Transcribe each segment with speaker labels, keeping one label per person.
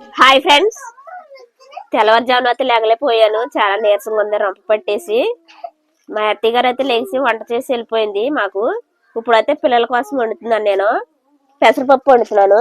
Speaker 1: Hi friends. తెల్లవారుజామున అయితే లేగలేకపోయాను. చాలా నీరసంగా ఉంది రొంప పట్టేసి. మా అత్తయ్య గారు అయితే లేచి వంట చేసి వెళ్ళిపోయింది మాకు. ఇప్పుడైతే పిల్లల కోసం వండుతున్నాను నేను. పెసరపప్పు వండుతున్నాను.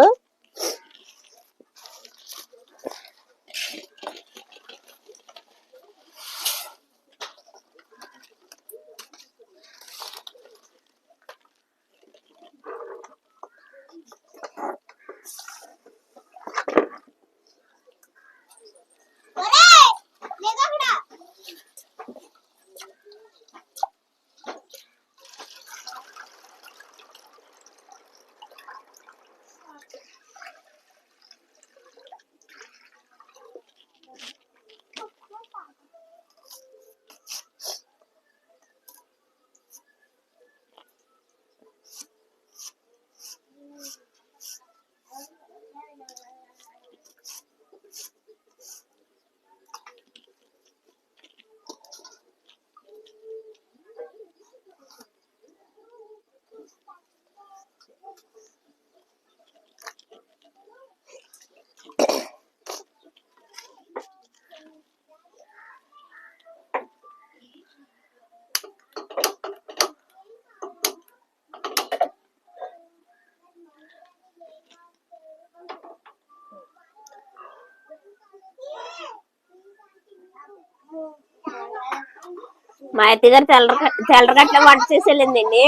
Speaker 1: మా అత్తయ్య గారు తెల్ల తెల్లగట్ల వంట చేసి వెళ్ళిందండి.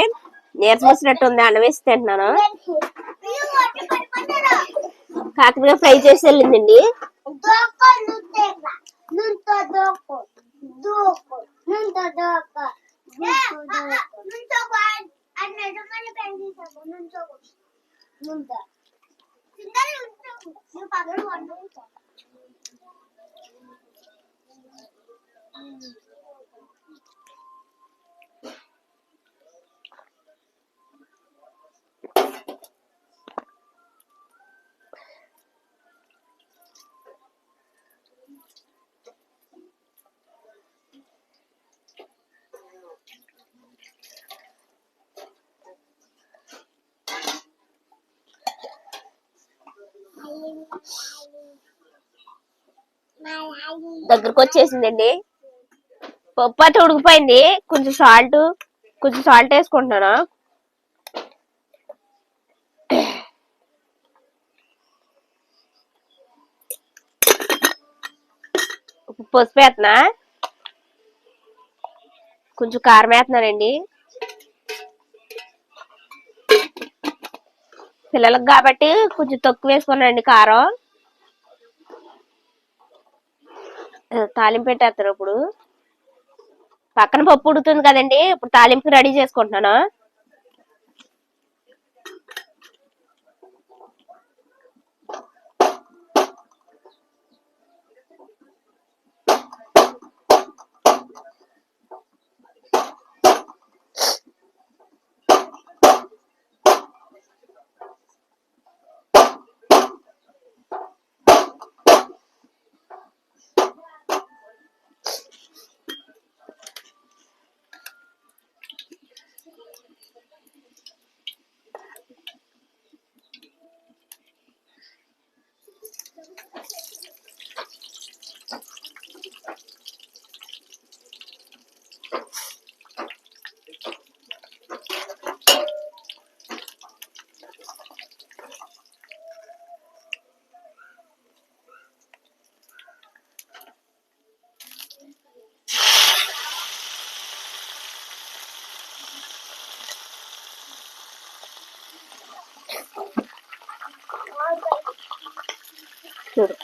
Speaker 1: నీరసం ఉంది అన్నం తింటున్నాను. కాకరకాయ ఫ్రై చేసి వెళ్ళిందండి.
Speaker 2: Thank you.
Speaker 1: దగ్గరకు వచ్చేసిందండి పప్పు అయితే ఉడికిపోయింది. కొంచెం సాల్ట్ కొంచెం సాల్ట్ వేసుకుంటున్నాను? పసుపు వేస్తున్నా. కొంచెం కారం వేస్తున్నానండి. పిల్లలకు కాబట్టి కొంచెం తక్కువ వేసుకున్నాండి కారం. తాలింపు పెట్టేస్తారు ఇప్పుడు. పక్కన పప్పు ఉడుతుంది కదండి ఇప్పుడు తాలింపు రెడీ చేసుకుంటున్నాను? చూడు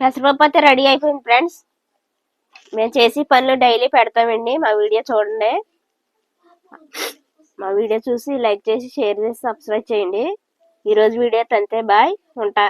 Speaker 1: పెసరపప్పు అయితే రెడీ అయిపోయింది ఫ్రెండ్స్. మేము చేసి పనులు డైలీ పెడతామండి. మా వీడియో చూడండి. మా వీడియో చూసి లైక్ చేసి షేర్ చేసి సబ్స్క్రైబ్ చేయండి. ఈరోజు వీడియో తంతే బాయ్. ఉంటా.